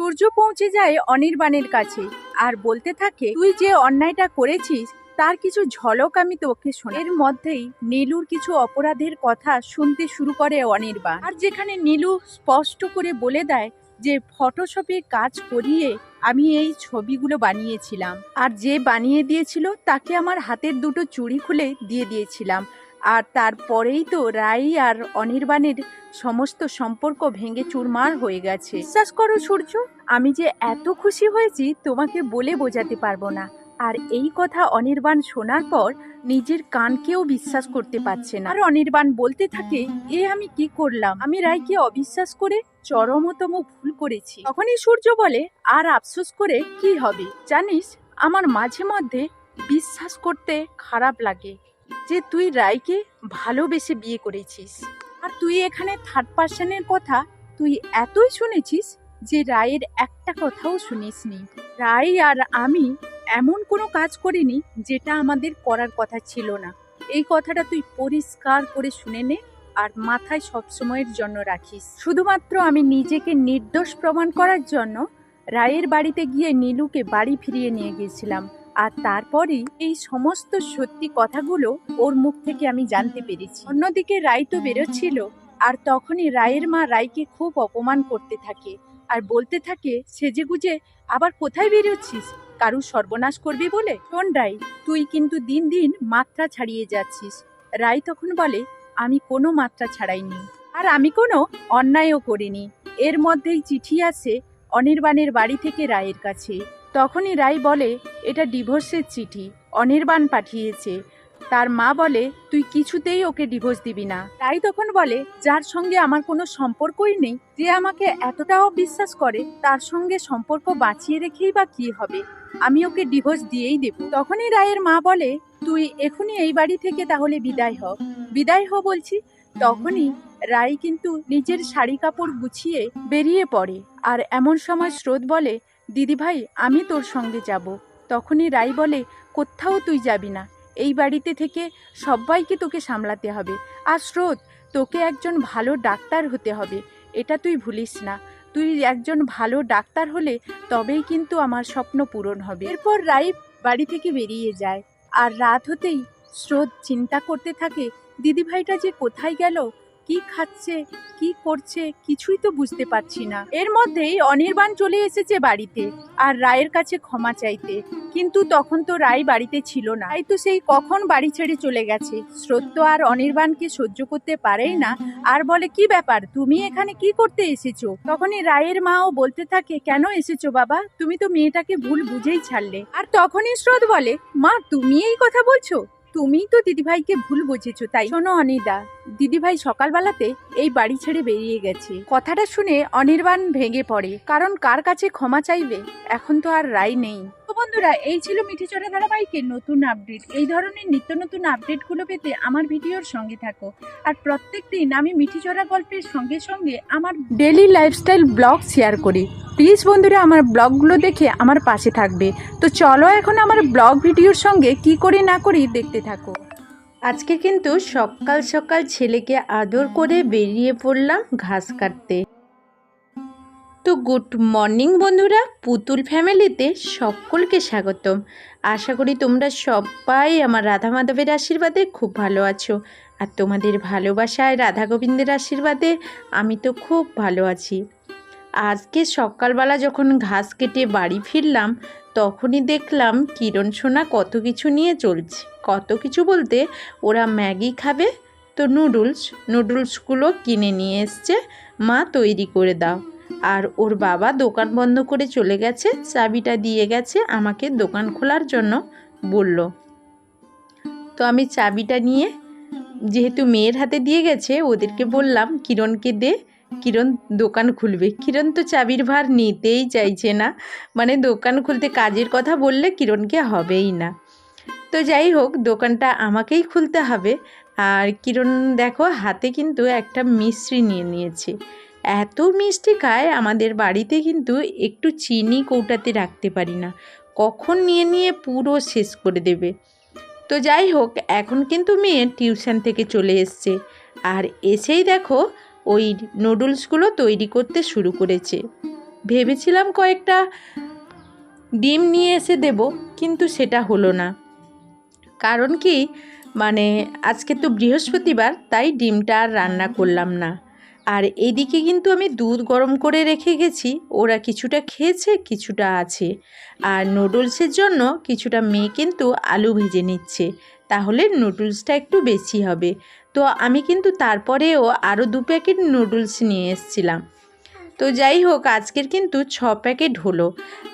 সূর্য পৌঁছে যায় অনির্বাণের কাছে আর বলতে থাকে, তুই যে অন্যায়টা করেছিস, তার কিছু ঝলক আমি তোকে শোনা এর মধ্যেই নীলুর কিছু অপরাধের কথা শুনতে শুরু করে অনির্বাণ। আর যেখানে নীলু স্পষ্ট করে বলে দেয় যে, ফটোশপে কাজ করিয়ে আমি এই ছবিগুলো বানিয়েছিলাম। আর যে বানিয়ে দিয়েছিল, তাকে আমার হাতের দুটো চুড়ি খুলে দিয়ে দিয়েছিলাম। আর তারপরেই তো রাই আর অনির্বাণের সমস্ত সম্পর্ক ভেঙে চুরমার হয়ে গেছে। বিশ্বাস করো সূর্য, আমি যে এত খুশি হয়েছি তোমাকে বলে বোঝাতে পারব না। আর এই কথা অনির্বাণ শোনার পর নিজের কানকেও বিশ্বাস করতে পারছে না। আর অনির্বাণ বলতে থাকে, এ আমি কি করলাম? আমি রায়কে অবিশ্বাস করে চরমতম ভুল করেছি। তখনই সূর্য বলে, আর আফসোস করে কি হবে? জানিস, আমার মাঝে মধ্যে বিশ্বাস করতে খারাপ লাগে। যে তুই রায়কে ভালোবেসে বিয়ে করেছিস। আর তুই এখানে থার্ড পার্সনের কথা তুই এতই শুনেছিস যে রায়ের একটা কথাও শুনিসনি। রায় আর আমি এমন কোনো কাজ করিনি যেটা আমাদের করার কথা ছিল না। এই কথাটা তুই পরিষ্কার করে শুনে নে আর মাথায় সবসময়ের জন্য রাখিস। শুধুমাত্র আমি নিজেকে নির্দোষ প্রমাণ করার জন্য রায়ের বাড়িতে গিয়ে নীলুকে বাড়ি ফিরিয়ে নিয়ে গিয়েছিলাম। আর তারপরেই এই সমস্ত সত্যি কথাগুলো ওর মুখ থেকে আমি জানতে পেরেছি। অন্যদিকে রায় তো বেরোচ্ছিল, আর তখনই রায়ের মা রায়কে খুব অপমান করতে থাকে আর বলতে থাকে সেজে গুজে আবার কোথায় বেরোচ্ছিস? কারু সর্বনাশ করবি বলে? শোন রাই তুই কিন্তু দিন দিন মাত্রা ছাড়িয়ে যাচ্ছিস। রাই তখন বলে, আমি কোনো মাত্রা ছাড়াইনি আর আমি কোনো অন্যায়ও করিনি। এর মধ্যেই চিঠি আসে অনির্বাণের বাড়ি থেকে রায়ের কাছে। তখনই রায় বলে, এটা ডিভোর্সের চিঠি, অনির্বাণ পাঠিয়েছে। তার মা বলে, তুই কিছুতেই ওকে ডিভোর্স দিবি না। রাই তখন বলে, যার সঙ্গে আমার কোনো সম্পর্কই নেই, যে আমাকে এতটাও বিশ্বাস করে, তার সঙ্গে সম্পর্ক বাঁচিয়ে রেখেই বা কি হবে? আমি ওকে ডিভোর্স দিয়েই দেব। তখনই রায়ের মা বলে, তুই এখনই এই বাড়ি থেকে তাহলে বিদায় হ। বিদায় হ বলছি। তখনই রাই কিন্তু নিজের শাড়ি কাপড় গুছিয়ে বেরিয়ে পড়ে। আর এমন সময় স্রোত বলে দিদিভাই, আমি তোর সঙ্গে যাব। তখনই রাই বলে, কোথাও তুই যাবি না। এই বাড়িতে থেকে সবাইকে তোকে সামলাতে হবে। আর স্রোত, তোকে একজন ভালো ডাক্তার হতে হবে। এটা তুই ভুলিস না। তুই একজন ভালো ডাক্তার হলে তবেই কিন্তু আমার স্বপ্ন পূরণ হবে। এরপর রাই বাড়ি থেকে বেরিয়ে যায়। আর রাত হতেই স্রোত চিন্তা করতে থাকে, দিদিভাইটা যে কোথায় গেল? কি খাচ্ছে, কি করছে কিছুই তো বুঝতে পারছি না। এর মধ্যেই অনির্বাণ চলে এসেছে বাড়িতে আর রায়ের কাছে ক্ষমা চাইতে। কিন্তু তখন তো রায় বাড়িতে ছিল না। তাই তো সেই কখন বাড়ি ছেড়ে চলে গেছে। স্রোত তো আর অনির্বাণকে সহ্য করতে পারেই না। আর বলে, কি ব্যাপার? তুমি এখানে কি করতে এসেছ? তখনই রায়ের মাও বলতে থাকে, কেন এসেছ বাবা? তুমি তো মেয়েটাকে ভুল বুঝেই ছাড়লে। আর তখনই স্রোত বলে, মা, তুমি এই কথা বলছো? তুমিই তো দিদিভাইকে ভুল বুঝেছ, তাই শোনো অনিদা, দিদিভাই সকালবেলাতে এই বাড়ি ছেড়ে বেরিয়ে গেছে। কথাটা শুনে অনির্বাণ ভেঙে পড়ে। কারণ কার কাছে ক্ষমা চাইবে? এখন তো আর রায় নেই। বন্ধুরা, এই ছিল মিঠিচড়া ধারাবাহিকের নতুন আপডেট। এই ধরনের নিত্য নতুন আপডেটগুলো পেতে আমার ভিডিওর সঙ্গে থাকো। আর প্রত্যেক দিন আমি মিঠিচড়া গল্পের সঙ্গে সঙ্গে আমার ডেলি লাইফস্টাইল ব্লগ শেয়ার করি। প্লিজ বন্ধুরা, আমার ব্লগগুলো দেখে আমার পাশে থাকবে। তো চলো এখন আমার ব্লগ ভিডিওর সঙ্গে কি করি না করি দেখতে থাকো। আজকে কিন্তু সকাল সকাল ছেলেকে আদর করে বেরিয়ে পড়লাম ঘাস কাটতে। তো গুড মর্নিং বন্ধুরা। পুতুল ফ্যামিলিতে সকলকে স্বাগতম। আশা করি তোমরা সবাই আমার রাধা মাধবের আশীর্বাদে খুব ভালো আছো। আর তোমাদের ভালোবাসায় রাধা গোবিন্দের আশীর্বাদে আমি তো খুব ভালো আছি। আজকে সকালবেলা যখন ঘাস কেটে বাড়ি ফিরলাম, তখনই দেখলাম কিরণ সোনা কত কিছু নিয়ে চলছে। কত কিছু বলতে ওরা ম্যাগি খাবে, তো নুডলস, নুডলসগুলো কিনে নিয়ে এসছে। মা তৈরি করে দাও। আর ওর বাবা দোকান বন্ধ করে চলে গেছে, চাবিটা দিয়ে গেছে, আমাকে দোকান খোলার জন্য বলল। তো আমি চাবিটা নিয়ে, যেহেতু মেয়ের হাতে দিয়ে গেছে, ওদেরকে বললাম, কিরণকে দে, কিরণ দোকান খুলবে। কিরণ তো চাবির ভার নিতেই চাইছে না। মানে দোকান খুলতে কাজের কথা বললে কিরণকে হবেই না। তো যাই হোক, দোকানটা আমাকেই খুলতে হবে। আর কিরণ দেখো, হাতে কিন্তু একটা মিষ্টি নিয়ে নিয়েছে। এত মিষ্টি খায়, আমাদের বাড়িতে কিন্তু একটু চিনি কৌটাতে রাখতে পারি না। কখন নিয়ে নিয়ে পুরো শেষ করে দেবে। তো যাই হোক, এখন কিন্তু মেয়ে টিউশন থেকে চলে এসছে। আর এসেই দেখো, ওই নুডলসগুলো তৈরি করতে শুরু করেছে। ভেবেছিলাম কয়েকটা ডিম নিয়ে এসে দেব, কিন্তু সেটা হলো না। কারণ কি? মানে আজকে তো বৃহস্পতিবার, তাই ডিমটা আর রান্না করলাম না। আর এদিকে কিন্তু আমি দুধ গরম করে রেখে গেছি। ওরা কিছুটা খেয়েছে, কিছুটা আছে। আর নুডলসের জন্য কিছুটা মেয়ে কিন্তু আলু ভেজে নিচ্ছে। তাহলে নুডলসটা একটু বেশি হবে। তো আমি কিন্তু তারপরেও আরও দু প্যাকেট নুডলস নিয়ে এসেছিলাম। তো যাই হোক, আজকের কিন্তু ছ প্যাকেট হলো।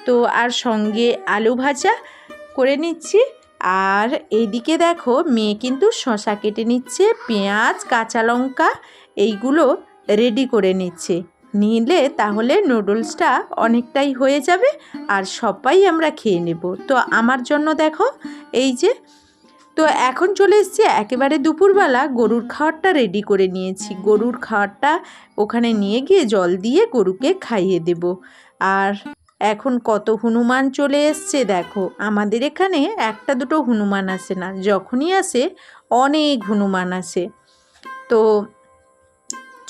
তো আর সঙ্গে আলু ভাজা করে নিচ্ছি। আর এইদিকে দেখো, মেয়ে কিন্তু শশা কেটে নিচ্ছে, পেঁয়াজ, কাঁচা লঙ্কা, এইগুলো রেডি করে নিচ্ছে। নিলে তাহলে নুডলসটা অনেকটাই হয়ে যাবে আর সবাই আমরা খেয়ে নেব। তো আমার জন্য দেখো, এই যে, তো এখন চলে এসেছি একেবারে দুপুরবেলা গরুর খাওয়ারটা রেডি করে নিয়েছি। গরুর খাওয়ারটা ওখানে নিয়ে গিয়ে জল দিয়ে গরুকে খাইয়ে দেব। আর এখন কত হনুমান চলে এসছে দেখো, আমাদের এখানে একটা দুটো হনুমান আসে না, যখনই আসে অনেক হনুমান আসে। তো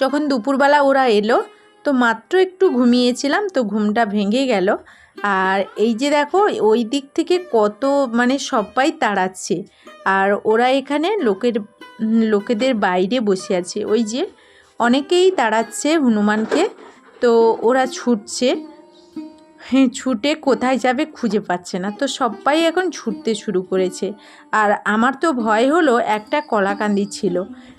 যখন দুপুরবেলা ওরা এলো, তো মাত্র একটু ঘুমিয়েছিলাম, তো ঘুমটা ভেঙে গেল। আর এই যে দেখো, ওই দিক থেকে কত মানে সবাই তাড়াচ্ছে। আর ওরা এখানে লোকের, লোকেদের বাইরে বসে আছে। ওই যে অনেকেই তাড়াচ্ছে হনুমানকে, তো ওরা ছুটছে। ছুটে কোথায় যাবে খুঁজে পাচ্ছে না। তো সবাই এখন ছুটতে শুরু করেছে। আর আমার তো ভয় হলো একটা কলাকান্দি ছিল।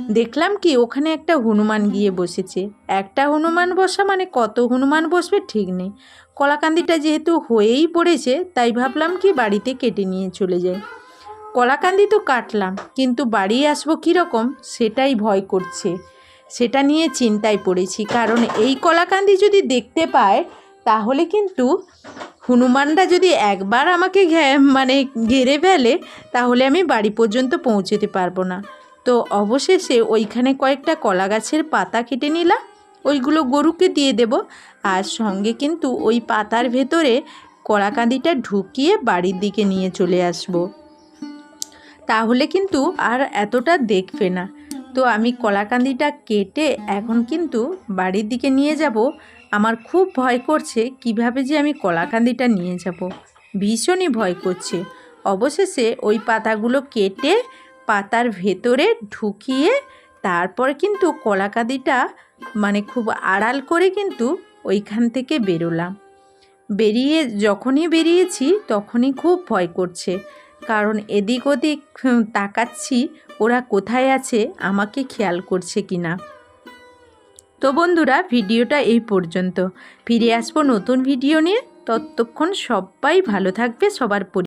দেখলাম কি ওখানে একটা হনুমান গিয়ে বসেছে। একটা হনুমান বসা মানে কত হনুমান বসবে ঠিক নেই। কলাকান্দিটা যেহেতু হয়েই পড়েছে, তাই ভাবলাম কি বাড়িতে কেটে নিয়ে চলে যাই। কলাকান্দি তো কাটলাম, কিন্তু বাড়ি আসব কীরকম সেটাই ভয় করছে। সেটা নিয়ে চিন্তায় পড়েছি, কারণ এই কলাকান্দি যদি দেখতে পায় তাহলে কিন্তু হনুমানরা যদি একবার আমাকে মানে ঘেরে ফেলে, তাহলে আমি বাড়ি পর্যন্ত পৌঁছতে পারব না। তো অবশেষে ওইখানে কয়েকটা কলা গাছের পাতা কেটে নিলাম, ওইগুলো গরুকে দিয়ে দেব। আর সঙ্গে কিন্তু ওই পাতার ভেতরে কলাকান্দিটা ঢুকিয়ে বাড়ির দিকে নিয়ে চলে আসব। তাহলে কিন্তু আর এতটা দেখবে না। তো আমি কলাকান্দিটা কেটে এখন কিন্তু বাড়ির দিকে নিয়ে যাব। আমার খুব ভয় করছে কীভাবে যে আমি কলাকান্দিটা নিয়ে যাব। ভীষণই ভয় করছে। অবশেষে ওই পাতাগুলো কেটে পাতার ভেতরে ঢুকিয়ে তারপর কিন্তু কলাকান্দিটা মানে খুব আড়াল করে কিন্তু ওইখান থেকে বেরোলাম। বেরিয়ে যখনই বেরিয়েছি তখনই খুব ভয় করছে। কারণ এদিক ওদিক তাকাচ্ছি, ওরা কোথায় আছে, আমাকে খেয়াল করছে কি না তো বন্ধুরা, ভিডিওটা এই পর্যন্ত। ফিরে আসব নতুন ভিডিও নিয়ে। ততক্ষণ সবাই ভালো থাকবে, সবার